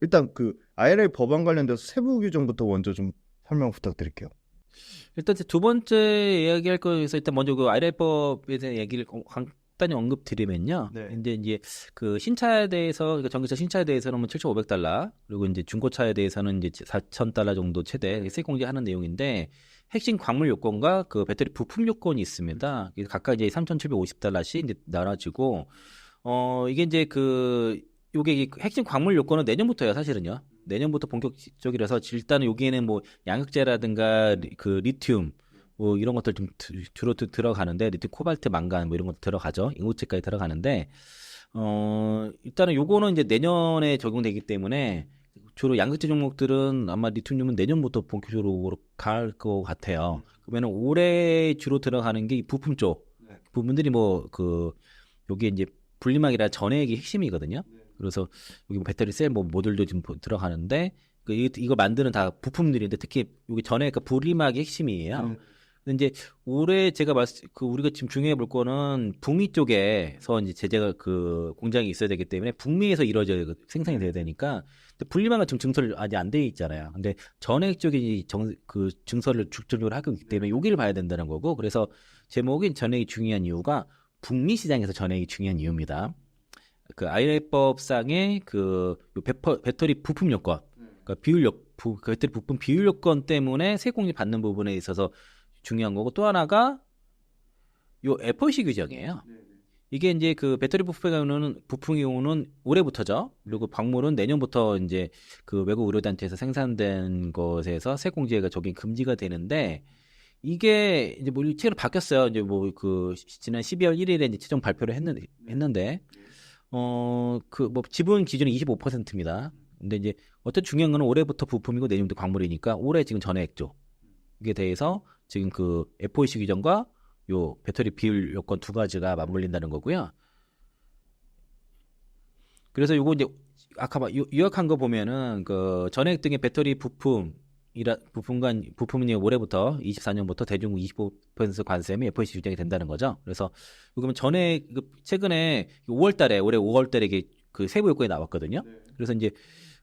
일단 그 IRA 법안 관련돼서 세부 규정부터 먼저 좀 설명 부탁드릴게요. 일단 두 번째 이야기할 거에서 일단 먼저 그 IRA법에 대한 얘기를 어, 간단히 언급드리면요. 네. 근데 이제 그 신차에 대해서 그러니까 전기차 신차에 대해서는 뭐 7,500달러 그리고 이제 중고차에 대해서는 이제 4,000달러 정도 최대 세액 공제하는 내용인데 핵심 광물 요건과 그 배터리 부품 요건이 있습니다. 각각 이제 3,750달러씩 이제 나눠지고 어 이게 이제 그 요게 이 핵심 광물 요건은 내년부터예요, 사실은요. 내년부터 본격적이라서 일단은 여기에는 뭐 양극재라든가 리- 그 리튬 뭐 이런 것들 좀 드- 주로 드- 들어가는데 리튬 코발트 망간 뭐 이런 것도 들어가죠. 인고체까지 들어가는데 어 일단은 요거는 이제 내년에 적용되기 때문에 주로 양극재 종목들은 아마 리튬은 내년부터 본격적으로 갈 것 같아요. 그러면은 올해 주로 들어가는 게이 부품 쪽 네. 부분들이 뭐그 요게 이제 분리막이라 전액이 핵심이거든요. 그래서 여기 뭐 배터리 셀 뭐 모듈도 지금 보- 들어가는데 그 이, 이걸 만드는 다 부품들인데 특히 여기 전에 그 분리막이 핵심이에요. 음. 근데 이제 올해 제가 말씀 그 우리가 지금 중요해 볼 거는 북미 쪽에서 이제 제재가 그 공장이 있어야 되기 때문에 북미에서 이루어져야 그 생산이 돼야 되니까 근데 분리막은 지금 증설이 아직 안 돼 있잖아요. 근데 전액 쪽이 정, 그 증설을 중점적으로 하고 있기 때문에 여기를 봐야 된다는 거고 그래서 제목이 전액이 중요한 이유가 북미 시장에서 전액이 중요한 이유입니다. 그 IRA법상의 그요 배퍼, 배터리 부품 요건, 그러니까 비율 요 부, 그 배터리 부품 비율 요건 때문에 세공제 받는 부분에 있어서 중요한 거고 또 하나가 요 FOC 규정이에요. 이게 이제 그 배터리 부품의 경우는 부품의 경우는 올해부터죠. 그리고 광물은 내년부터 이제 그 외국 의료단체에서 생산된 것에서 세공제가 적용 금지가 되는데 이게 이제 뭐 최근에 바뀌었어요. 이제 뭐 그 지난 12월 1일에 이제 최종 발표를 했는데 했는데 어 그 뭐 지분 기준이 25%입니다. 근데 이제 어쨌든 중요한 거는 올해부터 부품이고 내년부터 광물이니까 올해 지금 전액조 이게 대해서 지금 그 FOC 규정과 요 배터리 비율 요건 두 가지가 맞물린다는 거고요. 그래서 요거 이제 아까 막 요- 요약한 거 보면은 그 전액 등의 배터리 부품 이라 부품과 부품이 올해부터 24년부터 대중국 25% 관세면 FOC 규정이 된다는 거죠. 그래서 그러면 전에 그 최근에 5월달에 올해 5월달에 이게 그 세부 요건이 나왔거든요. 그래서 이제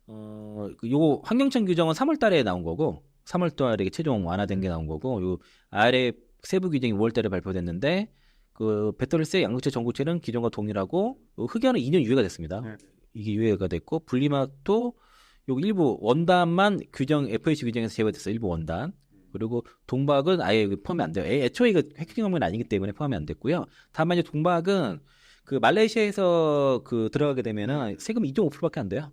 어, 그 요거 환경청 규정은 3월달에 나온 거고 3월달에 이게 최종 완화된 게 나온 거고 요 아래 세부 규정이 5월달에 발표됐는데 그 배터리세 양극재 전구체는 기존과 동일하고 요 흑연은 2년 유예가 됐습니다. 네. 이게 유예가 됐고 분리막도 요 일부 원단만 규정 FAC 규정에서 제외됐어 요 일부 원단 그리고 동박은 아예 여기 포함이 안 돼요. 애- 애초에 이거 핵심 경우는 아니기 때문에 포함이 안 됐고요. 다만 이제 동박은 그 말레이시아에서 그 들어가게 되면은 세금 2.5%밖에 안 돼요.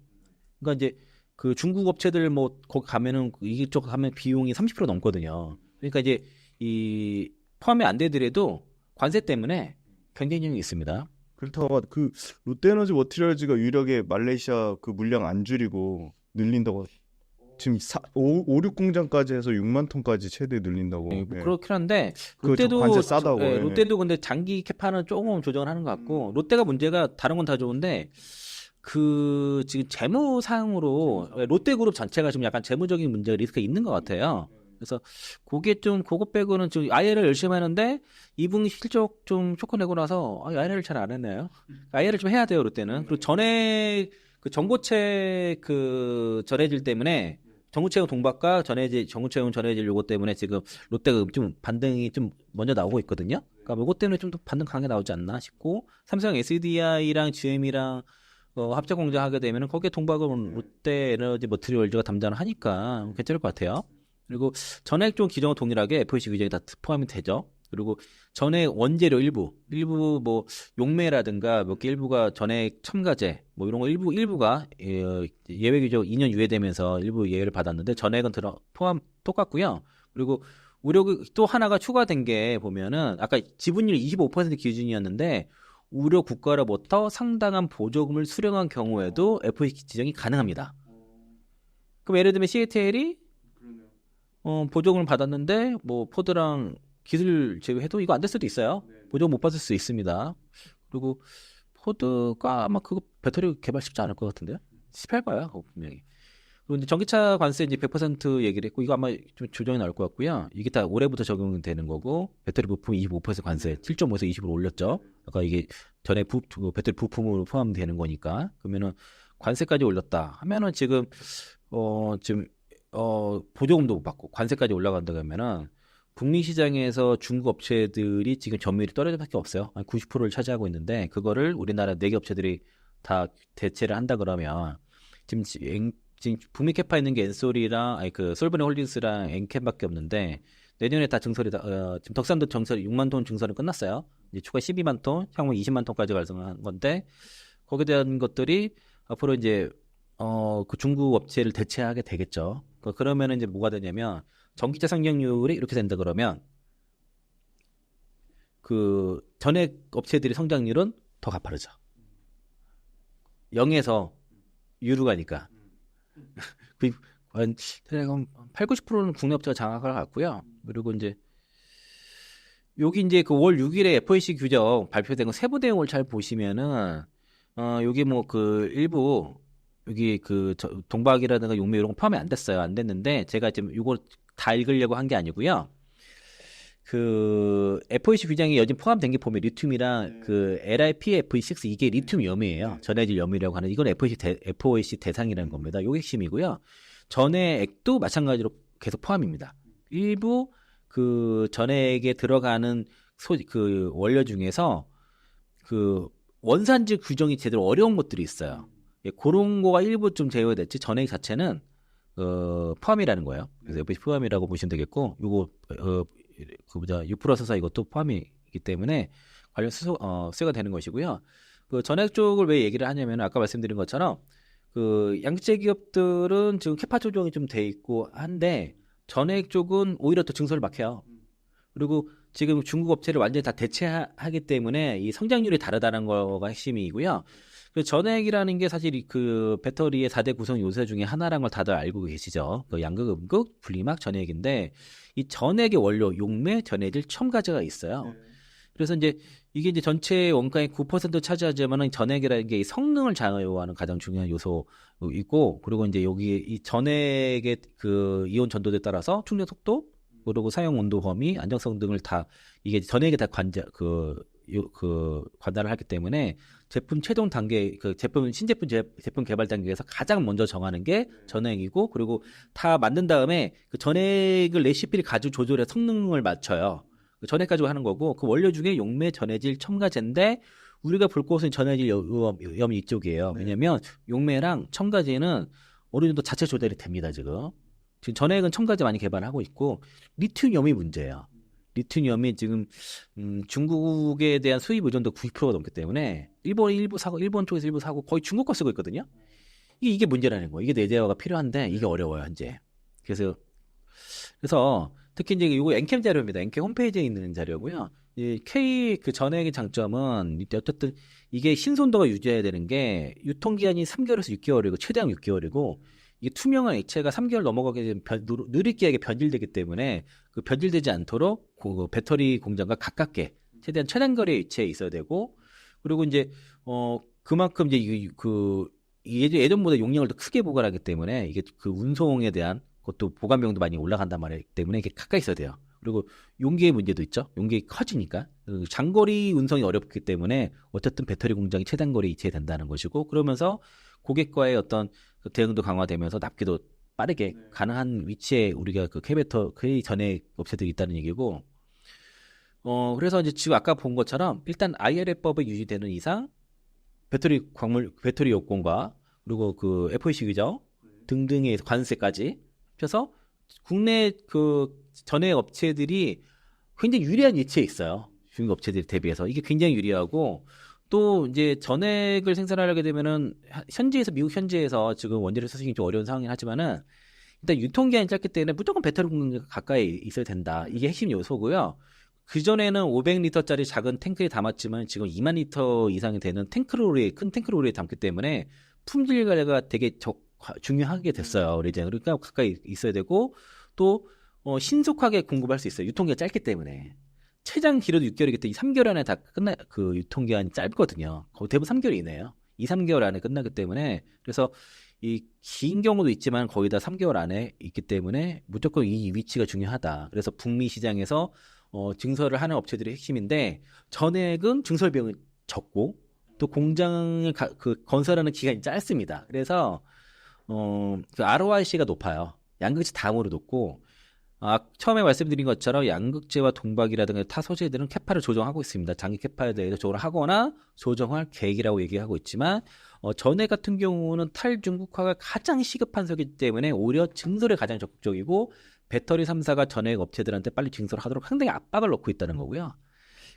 그러니까 이제 그 중국 업체들 뭐 거기 가면은 이쪽 가면 비용이 30% 넘거든요. 그러니까 이제 이 포함이 안 되더라도 관세 때문에 경쟁력이 있습니다. 그렇다고 그 롯데에너지 워티리얼즈가 유력에 말레이시아 그 물량 안 줄이고 늘린다고 지금 4, 5, 5, 6 공장까지 해서 6만 톤까지 최대 늘린다고. 예, 뭐 예. 그렇긴 한데 그거 롯데도 관세 싸다고, 예, 예. 롯데도 근데 장기 캐파는 조금 조정을 하는 것 같고 음. 롯데가 문제가 다른 건 다 좋은데 그 지금 재무상으로 예, 롯데그룹 전체가 좀 약간 재무적인 문제가 리스크가 있는 것 같아요. 그래서 그게 좀 그것 빼고는 좀 IR을 열심히 하는데 이분 실적 좀 쇼크 내고 나서 아, IR을 잘 안 했네요. IR을 좀 해야 돼요 롯데는. 그리고 전에 그 전고체 그 전해질 때문에 전고체용 동박과 전해질 전고체용 전해질 요거 때문에 지금 롯데가 좀 반등이 좀 먼저 나오고 있거든요. 그러니까 요거 때문에 좀 더 반등 강하게 나오지 않나 싶고 삼성 SDI랑 GM이랑 어, 합작 공장하게 되면은 거기에 동박은 롯데 에너지 머트리얼즈가 담당을 하니까 괜찮을 것 같아요. 그리고 전액 좀 기존과 동일하게 FOC 규정이 다 포함이 되죠. 그리고 전액 원재료 일부, 일부 뭐 용매라든가 몇 개 일부가 전액 첨가제 뭐 이런 거 일부 일부가 예, 예외 규정 2년 유예되면서 일부 예외를 받았는데 전액은 들어 포함 똑같고요. 그리고 우려 또 하나가 추가된 게 보면은 아까 지분율 25% 기준이었는데 우려 국가로부터 상당한 보조금을 수령한 경우에도 FOC 지정이 가능합니다. 그럼 예를 들면 CATL이 어, 보조금을 받았는데 뭐 포드랑 기술 제외해도 이거 안 될 수도 있어요. 보조금 못 받을 수 있습니다. 그리고 포드가 아마 그거 배터리 개발 쉽지 않을 것 같은데요. 실패할 거예요, 그거 분명히. 그리고 이제 전기차 관세 이제 100% 얘기를 했고 이거 아마 좀 조정이 나올 것 같고요. 이게 다 올해부터 적용되는 거고 배터리 부품 25% 관세 7.5에서 20으로 올렸죠. 아까 이게 전에 부, 그 배터리 부품으로 포함되는 거니까 그러면은 관세까지 올렸다 하면은 지금 어 지금 어 보조금도 못 받고 관세까지 올라간다 그러면은 북미 시장에서 중국 업체들이 지금 점유율이 떨어질 수밖에 없어요. 한 90%를 차지하고 있는데 그거를 우리나라 네 개 업체들이 다 대체를 한다 그러면 지금 지금 북미 캐파 있는 게 엔솔이랑 아니 그 솔브네 홀딩스랑 엔캠밖에 없는데 내년에 다 증설이 다 어, 지금 덕산도 증설 6만 톤 증설은 끝났어요. 이제 추가 12만 톤, 향후 20만 톤까지 발생한 건데 거기에 대한 것들이 앞으로 이제 어 그 중국 업체를 대체하게 되겠죠. 그- 그러면은 이제 뭐가 되냐면 전기차 상장률이 이렇게 된다 그러면 그 전액 업체들의 성장률은 더 가파르죠. 0에서 유로 가니까. 그, 한, 대략 8, 90%는 국내 업체가 장악을 갖고요. 그리고 이제, 여기 이제 그 월 6일에 FOC 규정 발표된 거 세부 내용을 잘 보시면은, 어, 여기 뭐 그 일부, 여기 그 저- 동박이라든가 용매 이런 거 포함이 안 됐어요. 안 됐는데, 제가 지금 이거 다 읽으려고 한 게 아니고요. 그 FOC 규정이 여진 포함된 게 보면 리튬이랑 그 LiPF6 이게 리튬 염이에요. 전해질 염이라고 하는 이건 FOC 대, FOC 대상이라는 겁니다. 이게 핵심이고요. 전해액도 마찬가지로 계속 포함입니다. 일부 그 전해액에 들어가는 소, 그 원료 중에서 그 원산지 규정이 제대로 어려운 것들이 있어요. 예, 그런 거가 일부 좀 제외됐지 전액 자체는 어, 포함이라는 거예요. 그래서 FOC 포함이라고 보시면 되겠고, 요거 어, 그 뭐냐 6% 서사 이것도 포함이기 때문에 관련 수소 어, 수혜가 되는 것이고요. 그 전액 쪽을 왜 얘기를 하냐면 아까 말씀드린 것처럼 그 양재 기업들은 지금 캐파 조정이 좀 돼 있고 한데 전액 쪽은 오히려 더 증설을 막혀요. 그리고 지금 중국 업체를 완전히 다 대체하기 때문에 이 성장률이 다르다는 거가 핵심이고요. 그 전액이라는 게 사실 이그 배터리의 4대 구성 요소 중에 하나라는 걸 다들 알고 계시죠. 그 양극, 음극, 분리막, 전액인데 이 전액의 원료 용매, 전해질 첨가제가 있어요. 그래서 이제 이게 이제 전체 원가의 9% 차지하지만은 전액이라는 게이 성능을 좌우하는 가장 중요한 요소이고 그리고 이제 여기 이 전액의 그 이온 전도에 따라서 충전 속도 그리고 사용 온도 범위, 안정성 등을 다 이게 전액에 다 관자 그, 요, 그 관달을 하기 때문에 제품 최종 단계 그 제품 신제품 제, 제품 개발 단계에서 가장 먼저 정하는 게 전액이고 그리고 다 만든 다음에 그 전액을 레시피를 가지고 조절해 성능을 맞춰요. 그 전액 가지고 하는 거고 그 원료 중에 용매 전해질 첨가제인데 우리가 볼 곳은 전해질 염, 염이 이쪽이에요. 왜냐면 용매랑 첨가제는 어느 정도 자체 조절이 됩니다 지금. 지금 전액은 첨가제 많이 개발하고 있고 리튬염이 문제예요. 리튬염이 지금 음, 중국에 대한 수입 의존도 90%가 넘기 때문에 일본이 일부 사고 일본 쪽에서 일부 사고 거의 중국 거 쓰고 있거든요. 이게, 이게 문제라는 거예요. 이게 내재화가 필요한데 이게 어려워요 현재. 그래서 그래서 특히 이제 이거 엔캠 자료입니다. 엔캠 홈페이지에 있는 자료고요. 이 K 그 전액의 장점은 이때 어쨌든 이게 신선도가 유지해야 되는 게 유통 기한이 3개월에서 6개월이고 최대한 6개월이고 이게 투명한 액체가 3개월 넘어가게 되면 변, 누- 느릿기하게 변질되기 때문에 그 변질되지 않도록 그 배터리 공장과 가깝게 최대한 최단 거리에 위치해 있어야 되고 그리고 이제 어 그만큼 이제 이- 그 예전 예전보다 용량을 더 크게 보관하기 때문에 이게 그 운송에 대한 그것도 보관 비용도 많이 올라간단 말이기 때문에 이게 가까이 있어야 돼요. 그리고 용기의 문제도 있죠. 용기 커지니까 그 장거리 운송이 어렵기 때문에 어쨌든 배터리 공장이 최단거리에 위치해야 된다는 것이고 그러면서 고객과의 어떤 그 대응도 강화되면서 납기도 빠르게 가능한 위치에 우리가 그 K배터 그 전에 업체들이 있다는 얘기고. 어 그래서 이제 지금 아까 본 것처럼 일단 IRA법이 유지되는 이상 배터리 광물 배터리 요건과 그리고 그 FEC 규정 등등의 관세까지 합쳐서 국내 그 전액 업체들이 굉장히 유리한 위치에 있어요. 중국 업체들 대비해서. 이게 굉장히 유리하고 또 이제 전액을 생산하게 되면은 하- 현지에서 미국 현지에서 지금 원재료 수식이 좀 어려운 상황이긴 하지만은 일단 유통기한이 짧기 때문에 무조건 배터리 공장 가까이 있어야 된다. 이게 핵심 요소고요. 그 전에는 500리터짜리 작은 탱크에 담았지만 지금 2만 리터 이상이 되는 탱크로리에 큰 탱크로리에 담기 때문에 품질 관리가 되게 적, 중요하게 됐어요. 우리 이제 그러니까 가까이 있어야 되고 또 어, 신속하게 공급할 수 있어요. 유통기한 짧기 때문에. 최장 길어도 6개월이기 때문에 3개월 안에 다 끝나 그 유통 기한이 짧거든요. 거의 대부분 3개월 이내요. 2, 3개월 안에 끝나기 때문에 그래서 이 긴 경우도 있지만 거의 다 3개월 안에 있기 때문에 무조건 이 위치가 중요하다. 그래서 북미 시장에서 어, 증설을 하는 업체들이 핵심인데 전액은 증설 비용이 적고 또 공장을 가- 그 건설하는 기간이 짧습니다. 그래서 어, 그 ROIC가 높아요. 양극재 다음으로 높고 아, 처음에 말씀드린 것처럼 양극재와 동박이라든가 타 소재들은 캐파를 조정하고 있습니다. 장기 캐파에 대해서 조정을 하거나 조정할 계획이라고 얘기하고 있지만 어, 전해 같은 경우는 탈중국화가 가장 시급한 석이기 때문에 오히려 증설에 가장 적극적이고 배터리 3사가 전액 업체들한테 빨리 증설을 하도록 상당히 압박을 넣고 있다는 거고요.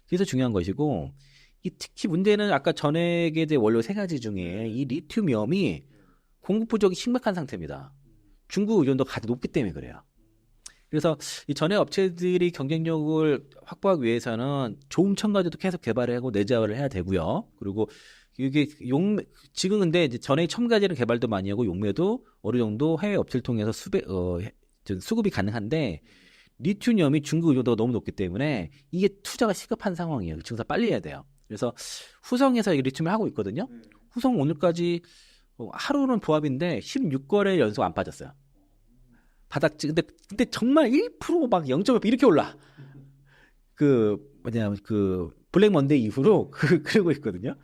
그래서 중요한 것이고 이 특히 문제는 아까 전액에 대해 원료 세 가지 중에 이 리튬이엄이 공급 부족이 심각한 상태입니다. 중국 의존도가 가장 높기 때문에 그래요. 그래서 이 전액 업체들이 경쟁력을 확보하기 위해서는 좋은 첨가제도 계속 개발하고 내재화를 해야 되고요. 그리고 이게 용 지금 근데 이제 전액 첨가제를 개발도 많이 하고 용매도 어느 정도 해외 업체를 통해서 수배 어 수급이 가능한데 리튬이엄이 중국 의존도가 너무 높기 때문에 이게 투자가 시급한 상황이에요. 증사 빨리 해야 돼요. 그래서 후성에서 이 리튬을 하고 있거든요. 후성 오늘까지 어, 하루는 보합인데 16거래 연속 안 빠졌어요. 바닥지 근데 근데 정말 1%막 0.5 이렇게 올라. 그 뭐냐 그 블랙 먼데이 이후로 그 그러고 있거든요.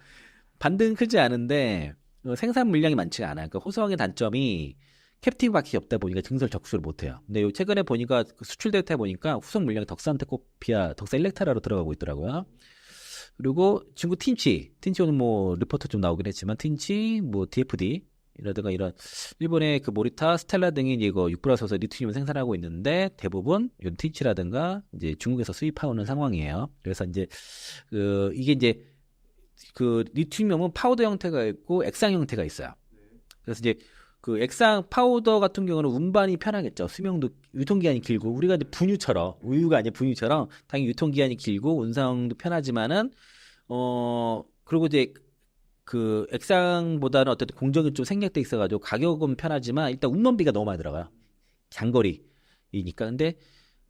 반등은 크지 않은데 어, 생산 물량이 많지가 않아요. 그 호성의 단점이 캡티브밖에 없다 보니까 증설 적수를 못해요. 근데 요 최근에 보니까 그 수출 데이터 보니까 후성 물량이 덕산테 코피아, 덕산 일렉타라로 들어가고 있더라고요. 그리고 중국 틴치, 틴치 오늘 뭐 리포트 좀 나오긴 했지만 틴치, 뭐 DFD 이라든가 이런 일본의 그 모리타, 스텔라 등이 이거 육브라서서 리튬을 생산하고 있는데 대부분 이 틴치라든가 이제 중국에서 수입하는 상황이에요. 그래서 이제 그 이게 이제 그 리튬이엄은 파우더 형태가 있고 액상 형태가 있어요. 그래서 이제 그 액상 파우더 같은 경우는 운반이 편하겠죠. 수명도 유통기한이 길고 우리가 이제 분유처럼 우유가 아니라 분유처럼 당연히 유통기한이 길고 운송도 편하지만은 어 그리고 이제 그 액상보다는 어쨌든 공정이 좀 생략돼 있어가지고 가격은 편하지만 일단 운반비가 너무 많이 들어가요. 장거리이니까 근데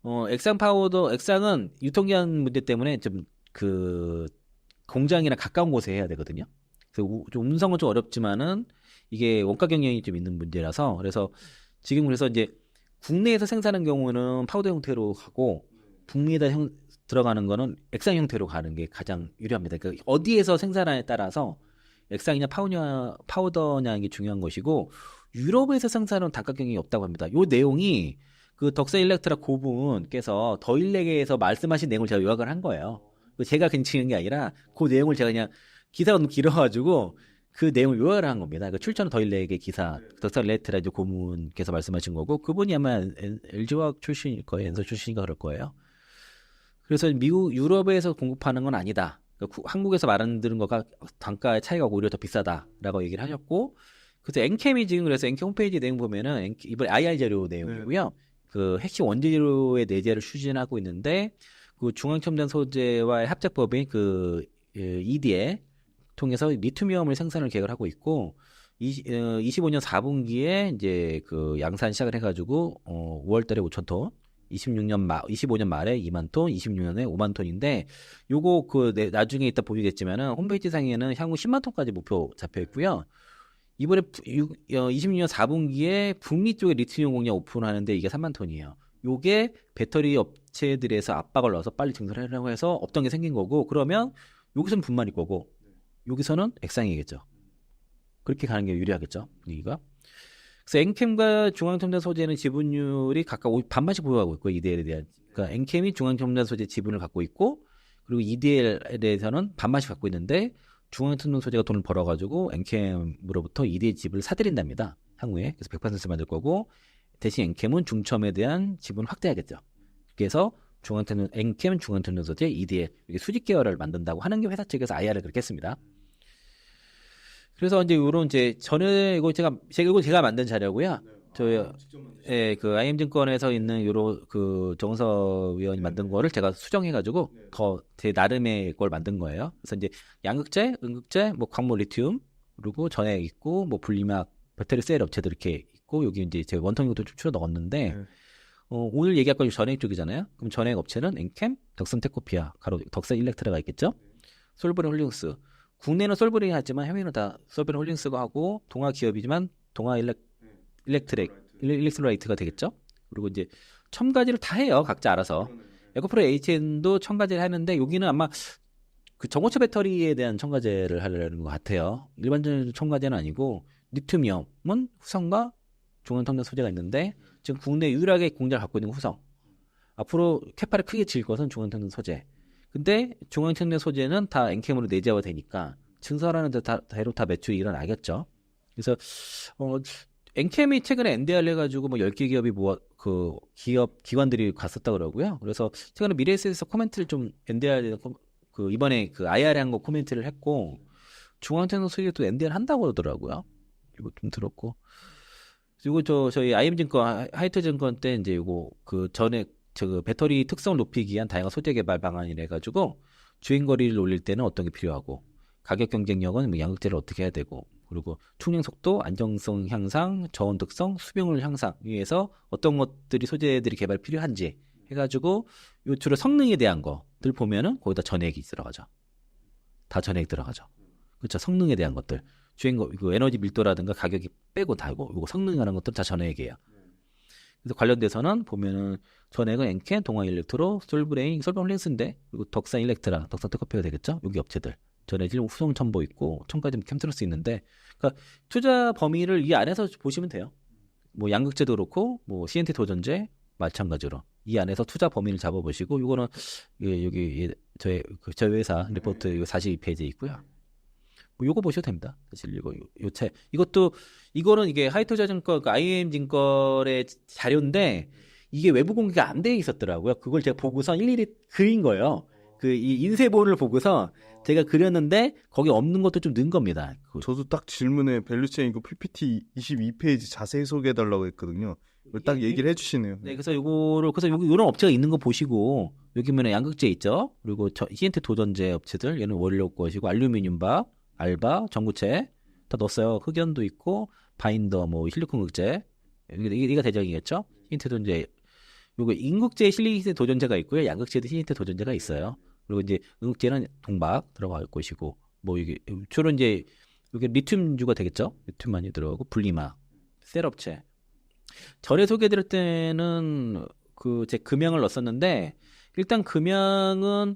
어 액상 파우더 액상은 유통기한 문제 때문에 좀 그 공장이랑 가까운 곳에 해야 되거든요. 그래서 우- 좀 운송은 좀 어렵지만은 이게 원가 경영이 좀 있는 문제라서 그래서 지금 그래서 이제 국내에서 생산하는 경우는 파우더 형태로 하고 북미에다 형, 들어가는 거는 액상 형태로 가는 게 가장 유리합니다. 그러니까 어디에서 생산하냐에 따라서 액상이냐 파우냐 파우더냐 이게 중요한 것이고 유럽에서 생산하는 단가 경영이 없다고 합니다. 요 내용이 그 덕사 일렉트라 고분께서 더일렉에서 말씀하신 내용을 제가 요약을 한 거예요. 그 제가 괜찮은 게 아니라 그 내용을 제가 그냥 기사가 너무 길어가지고 그 내용을 요약을 한 겁니다. 그 출처는 더일렉의 기사, 덕사 일렉트라 고문께서 말씀하신 거고 그분이 아마 LG화학 출신일 거예요. 엔서 출신인가 그럴 거예요. 그래서 미국, 유럽에서 공급하는 건 아니다. 그러니까 구- 한국에서 만드는 거가 단가의 차이가 오히려 더 비싸다라고 얘기를 하셨고, 그래서 엔캠이 지금 그래서 엔캠 홈페이지 내용 보면은 엔캠- 이번 IR 자료 내용이고요. 그 핵심 원재료의 내재를 추진하고 있는데, 그 중앙첨단 소재와의 합작법인 그 예, ED에 통해서 리튬이엄을 생산을 계획을 하고 있고, 이, 어, 25년 4분기에 이제 그 양산 시작을 해가지고 어, 5월달에 5천 톤, 26년 말, 25년 말에 2만 톤, 26년에 5만 톤인데 요거 그 내- 나중에 이따 보시겠지만은 홈페이지 상에는 향후 10만 톤까지 목표 잡혀 있고요. 이번에 부- 유- 어, 26년 4분기에 북미 쪽에 리튬 공장 오픈하는데 이게 3만 톤이에요. 요게 배터리 업체들에서 압박을 넣어서 빨리 증설하려고 해서 없던 게 생긴 거고 그러면 여기서는 분말일 거고 여기서는 액상이겠죠. 그렇게 가는 게 유리하겠죠 분위기가. 그래서 엔캠과 중앙첨단 소재는 지분율이 각각 50 반반씩 보유하고 있고 EDL에 대한 그러니까 엔캠이 중앙첨단 소재 지분을 갖고 있고 그리고 EDL에 대해서는 반반씩 갖고 있는데 중앙첨단 소재가 돈을 벌어가지고 엔캠으로부터 EDL 지분을 사들인답니다 향후에 그래서 100% 만들 거고 대신 엔캠은 중첨에 대한 지분을 확대하겠죠. 그래서 중앙첨단 엔캠 중앙첨단 소재 EDL 이렇게 수직 계열을 만든다고 하는 게 회사 측에서 IR을 그렇게 했습니다. 그래서 이제 요런 이제 저는 이거 제가 제가 이거 제가 만든 자료고요. 저 예, 그 IM증권에서 있는 요로 그 정서 위원이 만든 거를 제가 수정해 가지고 더제 나름의 걸 만든 거예요. 그래서 이제 양극재, 음극재, 뭐 광물 리튬 그리고 전액 있고 뭐 분리막 배터리 셀 업체들 이렇게 있고 여기 이제 제 원통 이것도 좀 추려 넣었는데 네. 어, 오늘 얘기할 건 전액 쪽이잖아요. 그럼 전액 업체는 엔캠, 덕선 테코피아, 가로 덕선 일렉트라가 있겠죠. 솔브린 홀링스. 국내는 솔브린이 하지만 해외는 다 솔브린 홀링스가 하고 동아 기업이지만 동아 일렉 일렉트렉 일렉- 일렉트라이트가 되겠죠. 그리고 이제 첨가지를 다 해요. 각자 알아서. 에코프로 HN도 첨가지를 하는데 여기는 아마 그 전고체 배터리에 대한 첨가제를 하려는 것 같아요. 일반적인 첨가제는 아니고 리튬이온은 후성과 중앙통단 소재가 있는데 지금 국내 유일하게 공장을 갖고 있는 후성. 앞으로 캐파를 크게 질 것은 중앙통단 소재. 근데 중앙통단 소재는 다 엔캠으로 내재화 되니까 증설하는 데 다, 대로 다 매출이 일어나겠죠. 그래서 어 엔캠이 최근에 NDR 해가지고 뭐 10개 기업이 모아 그 기업 기관들이 갔었다 그러고요. 그래서 최근에 미래에셋에서 코멘트를 좀 NDR 그 이번에 그 IR 한 거 코멘트를 했고 중앙통단 소재도 NDR 한다고 그러더라고요. 이거 좀 들었고. 그리고 저 저희 IM증권 하이트증권 때 이제 이거 그 전에 저 배터리 특성을 높이기 위한 다양한 소재 개발 방안이래 가지고 주행 거리를 올릴 때는 어떤 게 필요하고 가격 경쟁력은 뭐 양극재를 어떻게 해야 되고 그리고 충행 속도, 안정성 향상, 저온 특성, 수명을 향상 위해서 어떤 것들이 소재들이 개발 필요한지 해가지고 요 주로 성능에 대한 것들 보면은 거기다 전액이 들어가죠. 다 전액 들어가죠. 그렇죠. 성능에 대한 것들. 주행 거, 이거 에너지 밀도라든가 가격이 빼고 다고 이거 성능하는 것들 다 전액이에요. 그래서 관련돼서는 보면은 전액은 엔캔, 동아 일렉트로, 솔브레인, 솔브레인 렌스인데 그리고 덕산 일렉트라, 덕산 특허표가 되겠죠. 여기 업체들. 전해질 후성 첨보 있고 첨가점 캠트로스 있는데 그러니까 투자 범위를 이 안에서 보시면 돼요. 뭐 양극재도 그렇고 뭐 CNT 도전제 마찬가지로 이 안에서 투자 범위를 잡아보시고 이거는 예, 여기 예, 저희 그 저희 회사 리포트 이거 42페이지에 있고요. 뭐 요거 보셔도 됩니다. 사실 이거 요체 이것도 이거는 이게 하이토자 증권 그 IM 증권의 자료인데 이게 외부 공개가 안 돼 있었더라고요. 그걸 제가 보고서 일일이 그린 거예요. 그 이 인쇄본을 보고서 제가 그렸는데 거기 없는 것도 좀 넣은 겁니다. 그- 저도 딱 질문에 밸류체인 이거 PPT 22페이지 자세히 소개해 달라고 했거든요. 딱 얘기를 해 주시네요. 네, 그래서 요거를 그래서 여기 이런 업체가 있는 거 보시고 여기 면에 양극재 있죠. 그리고 저 CNT 도전제 업체들 얘는 원료 것이고 알루미늄바, 알바, 전구체 다 넣었어요. 흑연도 있고 바인더, 뭐 실리콘 극재 이게 대장이겠죠. CNT 도전제 요거 인극재 실리콘 도전제가 있고요. 양극재도 CNT 도전제가 있어요. 그리고 이제 응극재는 동박 들어갈 것이고 뭐 이게 주로 이제 이게 리튬주가 되겠죠. 리튬 많이 들어가고 분리막, 셀업체 전에 소개드릴 때는 그 제 금형을 넣었었는데 일단 금형은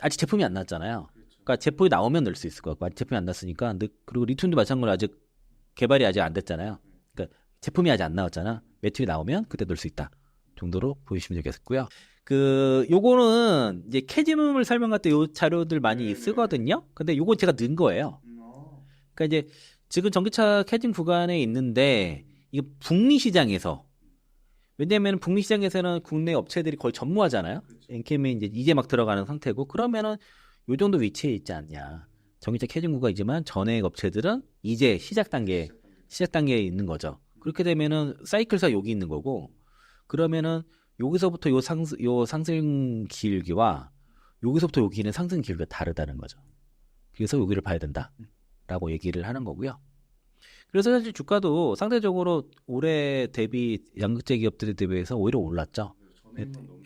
아직 제품이 안 나왔잖아요. 그러니까 제품이 나오면 넣을 수 있을 것 같고 제품이 안 났으니까 느- 그리고 리튬도 마찬가지로 아직 개발이 아직 안 됐잖아요. 그러니까 제품이 아직 안 나왔잖아. 매출이 나오면 그때 넣을 수 있다 정도로 보시면 되겠고요. 그 요거는 이제 캐즘을 설명할 때 요 자료들 많이 쓰거든요. 근데 요건 제가 넣은 거예요. 그러니까 이제 지금 전기차 캐즘 구간에 있는데 이게 북미 시장에서 왜냐면 북미 시장에서는 국내 업체들이 거의 전무하잖아요. 엔캠이 이제 이제 막 들어가는 상태고 그러면은 요 정도 위치에 있지 않냐. 전기차 캐즘 구간이지만 전액 업체들은 이제 시작 단계 시작 단계에 있는 거죠. 그렇게 되면은 사이클사 여기 있는 거고 그러면은 여기서부터 요 상승 요 상승 길기와 여기서부터 여기는 상승 길기가 다르다는 거죠. 그래서 여기를 봐야 된다라고 얘기를 하는 거고요. 그래서 사실 주가도 상대적으로 올해 대비 양극재 기업들에 대비해서 오히려 올랐죠.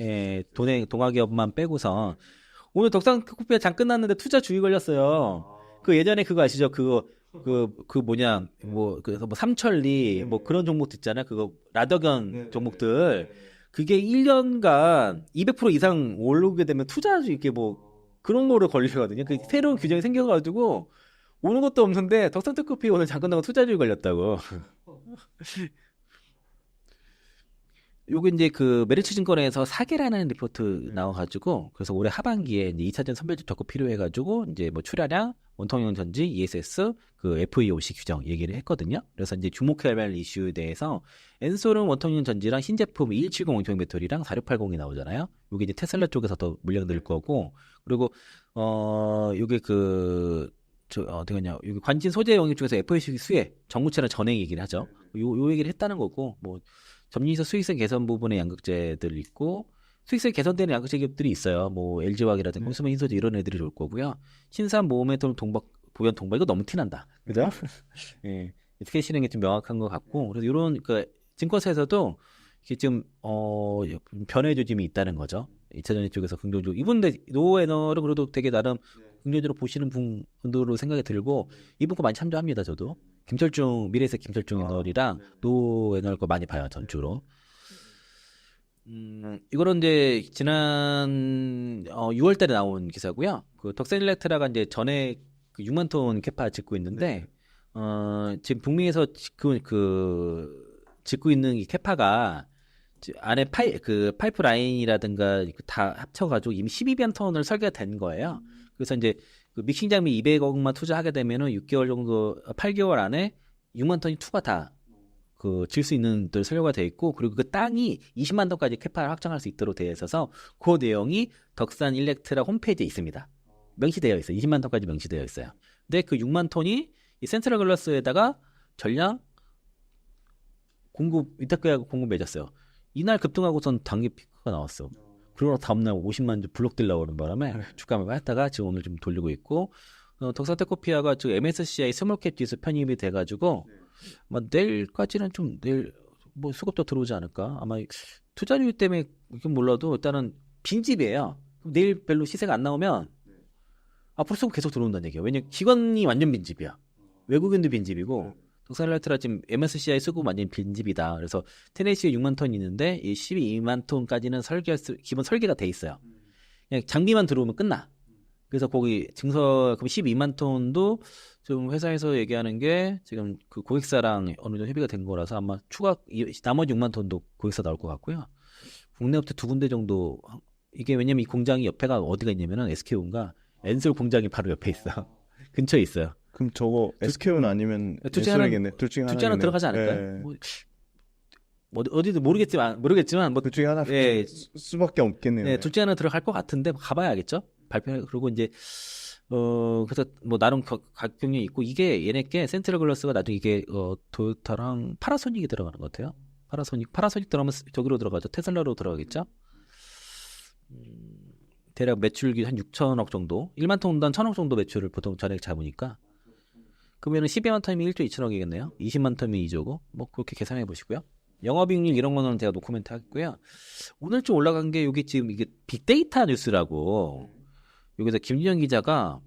예, 돈의 동화 기업만 빼고서 오늘 덕산 커피가 장 끝났는데 투자 주의 걸렸어요. 그 예전에 그거 아시죠? 그거 그 그 뭐냐 뭐 그래서 뭐 삼천리 뭐 그런 종목 있잖아요. 그거 라더견 종목들 그게 1년간 200% 이상 오르게 되면 투자 이렇게 뭐 그런 거로 걸리거든요. 그 새로운 규정이 생겨가지고 오는 것도 없는데 커피 오늘 잠깐 나가 투자주의 걸렸다고. 요게 이제 그 메리츠 증권에서 사계라는 리포트 나와가지고 그래서 올해 하반기에 이제 2차전 선별적 적극 필요해가지고 이제 뭐 출하량, 원통형 전지, ESS, 그 FEOC 규정 얘기를 했거든요. 그래서 이제 주목해야 할 이슈에 대해서 엔솔은 원통형 전지랑 신제품 2170 원통형 배터리랑 4680이 나오잖아요. 요게 이제 테슬라 쪽에서 더 물량 늘 거고 그리고 어 요게 그 저, 어떻게 하냐, 여기 관진 소재 영역 중에서 FOC 수혜, 전구체랑 전액 얘기를 하죠. 요, 요 얘기를 했다는 거고, 뭐, 점유에서 수익성 개선 부분의 양극재들 있고, 수익성이 개선되는 양극재 기업들이 있어요. 뭐, LG화학이라든가, 콘수머 인소재 이런 애들이 올 거고요. 신산 돈 동박, 보현 동박, 이거 너무 티난다. 그죠? 예. 스케 실행이 좀 명확한 것 같고, 그래서 이런, 그, 증권사에서도 이게 지금, 어, 변화의 조짐이 있다는 거죠. 2차 전지 쪽에서 긍정적으로. 이분들, 노에너를 그래도 되게 나름 긍정적으로 보시는 분들로 생각이 들고 이분 거 많이 참조합니다 저도 김철중 미래에서 김철중 에널이랑 노 에널 거 많이 봐요 전주로. 음, 이거는 이제 지난 어, 6월달에 나온 기사고요. 그 덕센일렉트라가 이제 전에 그 6만 톤 캐파 짓고 있는데 어, 지금 북미에서 그, 그 짓고 있는 이 캐파가 지- 안에 파이 그 파이프 라인이라든가 다 합쳐가지고 이미 12만 톤을 설계가 된 거예요. 그래서 이제 그 믹싱 장비 200억만 투자하게 되면은 6개월 정도, 8개월 안에 6만 톤이 투가 다 그질수 있는 들 설계가 돼 있고 그리고 그 땅이 20만 톤까지 캐파를 확장할 수 있도록 되어 있어서 그 내용이 덕산 일렉트라 홈페이지에 있습니다. 명시되어 있어요. 20만 톤까지 명시되어 있어요. 근데 그 6만 톤이 이 센트럴 글라스에다가 전량 공급 위탁계약 공급 맺었어요. 이날 급등하고선 단기 피크가 나왔어. 그러고 다음날 50만 주 블록 들라고 하는 바람에 주가만 빠졌다가 지금 오늘 좀 돌리고 있고 어, 덕산테코피아가 지금 MSCI 스몰캡 지수 편입이 돼가지고 아마 내일까지는 좀 내일 뭐 수급도 들어오지 않을까? 아마 투자율 때문에 이건 몰라도 일단은 빈집이에요. 그럼 내일 별로 시세가 안 나오면 앞으로 수급 계속 들어온다는 얘기예요. 왜냐 기관이 완전 빈집이야. 외국인도 빈집이고 덕산라이트라 지금 MSCI 수급 완전 빈집이다 그래서 테네시에 6만 톤 있는데 이 12만 톤까지는 설계 기본 설계가 돼 있어요 그냥 장비만 들어오면 끝나 그래서 거기 증서 그럼 12만 톤도 좀 회사에서 얘기하는 게 지금 그 고객사랑 어느 정도 협의가 된 거라서 아마 추가 이- 나머지 6만 톤도 고객사 나올 것 같고요. 국내 업체 두 군데 정도 이게 왜냐면 이 공장이 옆에가 어디가 있냐면은 SK온가 엔솔 공장이 바로 옆에 있어. 근처에 있어요. 그럼 저거 SK는 아니면 둘 중에 하나- SK겠네. 둘 중에 하나. 둘째 하나 들어가지 않을까요? 뭐, 뭐 어디도 모르겠지만 모르겠지만 뭐 둘 중에 하나 예, 수- 수밖에 없겠네요. 네, 둘째 하나 들어갈 것 같은데 뭐 가봐야 알겠죠. 발표 그리고 이제 어 그래서 뭐 나름 가- 가격이 있고 이게 얘네께 센트럴 글라스가 나중에 이게 어 도요타랑 파라소닉이 들어가는 것 같아요. 파라소닉 파라소닉 들어가면 스- 저기로 들어가죠. 테슬라로 들어가겠죠. 음, 대략 매출기 한 6천억 정도, 1만 톤당 1천억 정도 매출을 보통 전액 잡으니까 그러면은 12만 톤이면 1조 2천억이겠네요. 20만 톤이면 2조고 뭐 그렇게 계산해 보시고요. 영업이익률 이런 거는 제가 노코멘트 하겠고요. 오늘 좀 올라간 게 여기 지금 이게 빅데이터 뉴스라고 여기서 김준영 기자가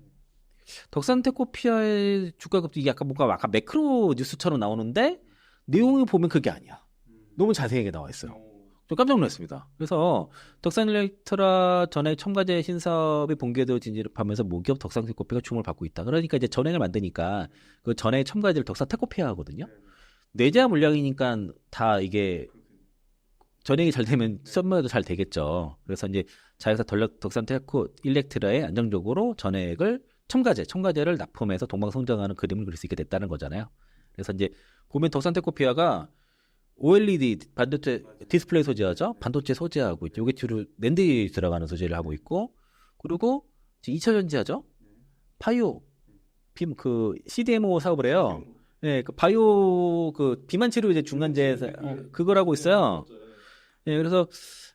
덕산테코피아의 주가 급등 이게 약간 뭔가 아까 매크로 뉴스처럼 나오는데 내용을 보면 그게 아니야. 너무 자세하게 나와 있어요. 좀 깜짝 놀랐습니다. 그래서 덕산 일렉트라 전액 첨가제 신사업이 본궤도 진입하면서 모기업 덕산 테코피아가 주목을 받고 있다. 그러니까 이제 전액을 만드니까 그 전액 첨가제를 덕산 테코피아 하거든요. 내재화 물량이니까 다 이게 전액이 잘 되면 썸머도 잘 되겠죠. 그래서 이제 자회사 덜력 덕산 테코 일렉트라에 안정적으로 전액을 첨가제, 첨가제를 납품해서 동방 성장하는 그림을 그릴 수 있게 됐다는 거잖아요. 그래서 이제 보면 덕산 테코피아가 OLED 반도체 디스플레이 소재하죠. 반도체 소재하고. 요게 주로 랜드에 들어가는 소재를 하고 있고 그리고 2차 전지하죠. 파이오 빔 그 CDMO 사업을 해요. 예, 그 바이오 그 비만 치료 이제 중간재 어, 그걸 하고 있어요. 예, 그래서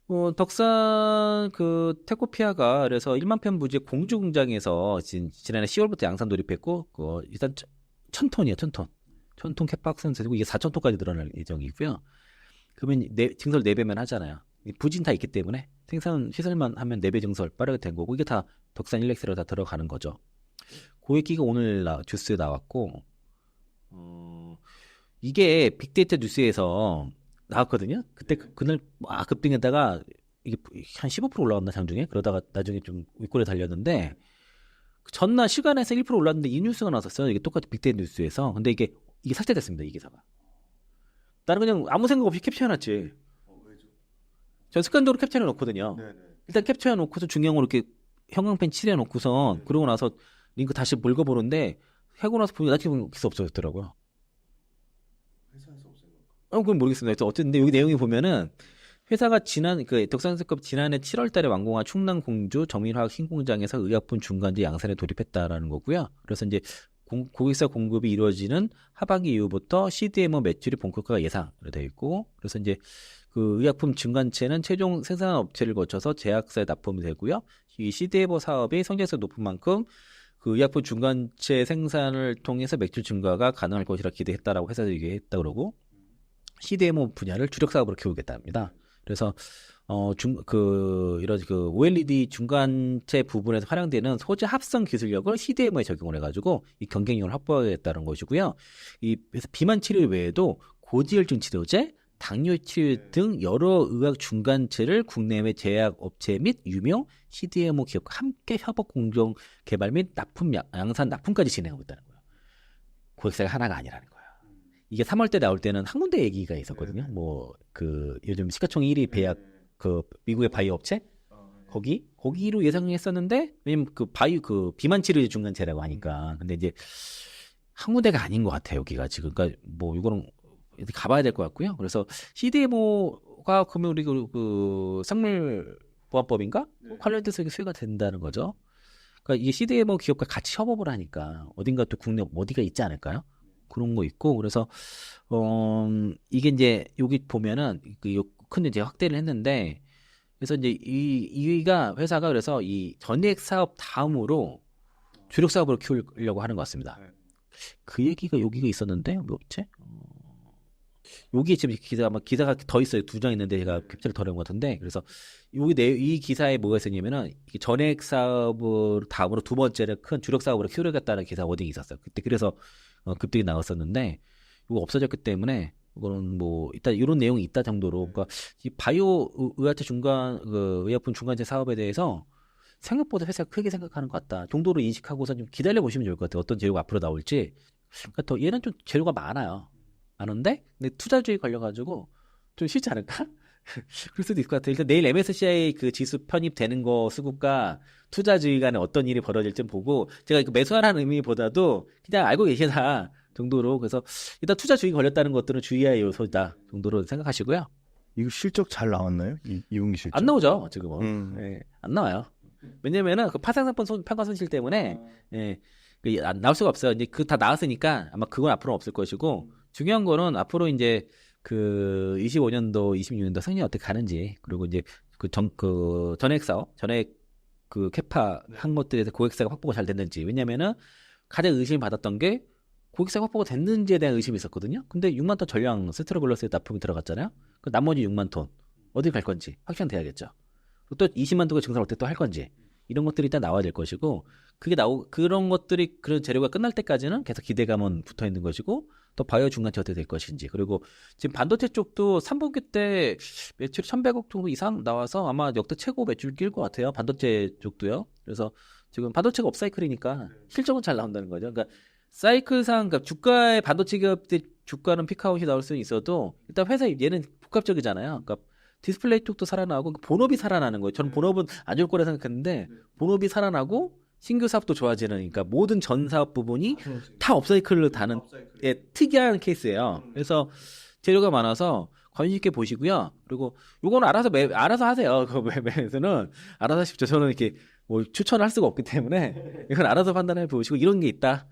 어, 덕산 그 테코피아가 그래서 1만 편 부지 공주 공장에서 진, 지난해 10월부터 양산 돌입했고 그 일단 천- 천 톤이에요, 천 톤. 천톤 캡박스는 되고 이게 4천 톤까지 늘어날 예정이고요. 그러면 네, 증설 4배면 하잖아요. 이 부진 다 있기 때문에 생산 시설만 하면 4배 증설 빠르게 된 거고 이게 다 덕산 일렉스로 다 들어가는 거죠. 고액기가 오늘 나, 뉴스에 나왔고 어, 이게 빅데이터 뉴스에서 나왔거든요. 그때 그- 그날 막 급등했다가 이게 한 15% 올라갔나 장중에 그러다가 나중에 좀 윗골에 달렸는데 그 전날 시간에서 1% 올랐는데 이 뉴스가 나왔었어요. 이게 똑같이 빅데이터 뉴스에서 근데 이게 이게 삭제됐습니다. 이 기사가. 나는 그냥 아무 생각 없이 캡처해놨지. 저 습관적으로 캡처해 놓거든요. 일단 캡처해 놓고서 중형으로 이렇게 형광펜 칠해 놓고선 그러고 나서 링크 다시 읽어보는데 하고 나서 보니 나중에 보면 기사 없어졌더라고요. 어, 그건 모르겠습니다. 어쨌든 여기 내용이 보면은 회사가 지난 그 덕산스컵 지난해 7월달에 완공한 충남 공주 정밀화학 신공장에서 의약품 중간재 양산에 돌입했다라는 거고요. 그래서 이제 공- 고객사 공급이 이루어지는 하반기 이후부터 CDMO 매출이 본격화가 예상으로 되어 있고, 그래서 이제 그 의약품 중간체는 최종 생산 업체를 거쳐서 제약사에 납품이 되고요. 이 CDMO 사업이 성장성이 높은 만큼 그 의약품 중간체 생산을 통해서 매출 증가가 가능할 것이라 기대했다라고 회사에서 얘기했다 그러고 CDMO 분야를 주력 사업으로 키우겠다 합니다. 그래서 어 중 그 이런 그 OLED 중간체 부분에서 활용되는 소재 합성 기술력을 CDMO에 적용을 해가지고 이 경쟁력을 확보하겠다는 것이고요. 이 그래서 비만 치료 외에도 고지혈증 치료제, 당뇨 치료 등 여러 의학 중간체를 국내외 제약 업체 및 유명 CDMO 기업과 함께 협업 공정 개발 및 납품 양- 양산 납품까지 진행하고 있다는 거예요. 고객사가 하나가 아니라는 거예요. 이게 3월 때 나올 때는 한 군데 얘기가 있었거든요. 뭐 그 요즘 시가총 1위 배약 그 미국의 바이오 업체? 거기? 거기로 예상했었는데 왜냐면 그 바이오 그 비만 치료 중간체라고 하니까. 근데 이제 한 군데가 아닌 것 같아요 여기가 지금. 그러니까 뭐 이거는 가봐야 될 것 같고요. 그래서 CDMO가 그러면 우리 그, 그 생물 보안법인가? 관련돼서 이게 수혜가 된다는 거죠. 그러니까 이게 CDMO 기업과 같이 협업을 하니까 어딘가 또 국내 어디가 있지 않을까요? 그런 거 있고 그래서 어 이게 이제 여기 보면은 그큰 이제 확대를 했는데 그래서 이제 이 이가 회사가 그래서 이 전액 사업 다음으로 주력 사업으로 키우려고 하는 것 같습니다. 네. 그 얘기가 여기가 있었는데 왜 없지? 어, 여기 지금 기사 아마 기사가 더 있어요. 두 장 있는데 제가 캡처를 덜한 것 같은데 그래서 여기 내, 이 기사에 뭐가 있었냐면은 전액 사업을 다음으로 두 번째를 큰 주력 사업으로 키우려겠다는 기사 워딩이 있었어요. 그때 그래서 어, 급등이 나왔었는데 이거 없어졌기 때문에 이거는 뭐 일단 이런 내용이 있다 정도로 그러니까 이 바이오 의- 의약체 중간 그 의약품 중간체 사업에 대해서 생각보다 회사가 크게 생각하는 것 같다 정도로 인식하고서 좀 기다려 보시면 좋을 것 같아요. 어떤 재료가 앞으로 나올지. 그러니까 더 얘는 좀 재료가 많아요. 많은데 근데 투자주의 걸려가지고 좀 쉽지 않을까? 그럴 수도 있을 것 같아요. 일단 내일 MSCI 그 지수 편입되는 거 수급과 투자주의 간에 어떤 일이 벌어질지 좀 보고 제가 그 매수하라는 의미보다도 그냥 알고 계시다 정도로 그래서 일단 투자주의 걸렸다는 것들은 주의할 요소다 정도로 생각하시고요. 이거 실적 잘 나왔나요? 이, 이분기 실적? 안 나오죠 지금은. 음. 예, 안 나와요. 왜냐면은 그 파생상품 손, 평가 손실 때문에 예, 그 안- 나올 수가 없어요. 이제 그 다 나왔으니까 아마 그건 앞으로 없을 것이고 중요한 거는 앞으로 이제 그 25년도, 26년도 성장이 어떻게 가는지 그리고 이제 그 전 그 전액 사업, 전액 그 캐파 한 것들에서 고객사가 확보가 잘 됐는지 왜냐면은 가장 의심을 받았던 게 고객사가 확보가 됐는지에 대한 의심이 있었거든요. 근데 6만 톤 전량 스트로글러스에 납품이 들어갔잖아요. 그 나머지 6만 톤 어디 갈 건지 확정돼야겠죠. 또 20만 톤의 증설 어떻게 또 할 건지 이런 것들이 일단 나와야 될 것이고 그게 나오 그런 것들이 그런 재료가 끝날 때까지는 계속 기대감은 붙어 있는 것이고 또 바이오 중간체 어떻게 될 것인지. 그리고 지금 반도체 쪽도 3분기 때 매출이 1,100억 정도 이상 나와서 아마 역대 최고 매출 낄 것 같아요. 반도체 쪽도요. 그래서 지금 반도체가 업사이클이니까 실적은 잘 나온다는 거죠. 그러니까 사이클상 그러니까 주가의 반도체 기업들 주가는 피크아웃이 나올 수는 있어도 일단 회사 얘는 복합적이잖아요. 그러니까 디스플레이 쪽도 살아나고 본업이 살아나는 거예요. 저는 본업은 안 좋을 거라 생각했는데 본업이 살아나고 신규 사업도 좋아지는 그러니까 모든 전 사업 부분이 다 업사이클로 다는 예, 특이한 케이스예요. 그래서 재료가 많아서 관심 있게 보시고요. 그리고 요거는 알아서 매, 알아서 하세요. 그 매매에서는 알아서 하십시오. 저는 이렇게 뭐 추천할 수가 없기 때문에 이건 알아서 판단해 보시고 이런 게 있다.